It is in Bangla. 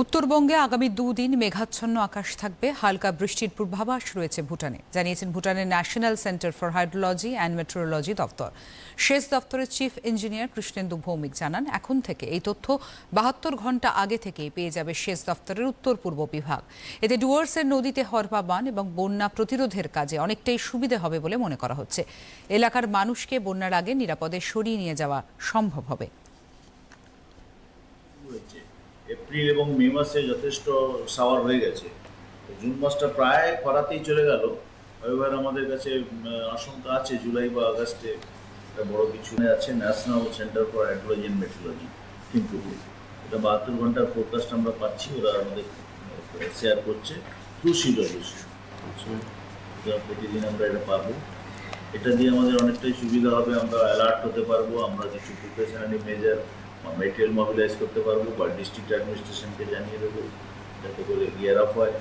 উত্তরবঙ্গে আগামী দুদিন মেঘাচ্ছন্ন আকাশ থাকবে। হালকা বৃষ্টির পূর্বাভাস রয়েছে ভুটানে। জানিয়েছেন ভুটানের national centre for hydrology and meteorology দপ্তর। শেষ দপ্তরের চিফ ইঞ্জিনিয়ার কৃষ্ণেন্দু ভৌমিক জানান, এখন থেকে এই তথ্য বাহাত্তর ঘণ্টা আগে থেকেই পেয়ে যাবে শেষ দপ্তরের উত্তর পূর্ব বিভাগ। এতে ডুয়ার্সের নদীতে হরপা বান এবং বন্যা প্রতিরোধের কাজে অনেকটাই সুবিধে হবে বলে মনে করা হচ্ছে। এলাকার মানুষকে বন্যার আগে নিরাপদে সরিয়ে নিয়ে যাওয়া সম্ভব হবে। এপ্রিল এবং মে মাসে যথেষ্ট সাওয়ার হয়ে গেছে। জুন মাসটা প্রায় খরাতেই চলে গেল। এবার আমাদের কাছে আশঙ্কা আছে জুলাই বা আগস্টে একটা বড় কিছু আছে national centre for hydrology and meteorology কিন্তু এটা বাহাত্তর ঘণ্টার ফোরকাস্ট আমরা পাচ্ছি, ওরা আমাদের শেয়ার করছে থ্রু সিডব্লিউসি প্রতিদিন আমরা এটা পাবো। এটা দিয়ে আমাদের অনেকটাই সুবিধা হবে, আমরা অ্যালার্ট হতে পারব, আমরা কিছু প্রিপারেশনারি মেজার মেটেরিয়াল মোবিলাইজ করতে পারবো বা ডিস্ট্রিক্ট অ্যাডমিনিস্ট্রেশনকে জানিয়ে দেবো যাতে করে গিয়ার আপ হয়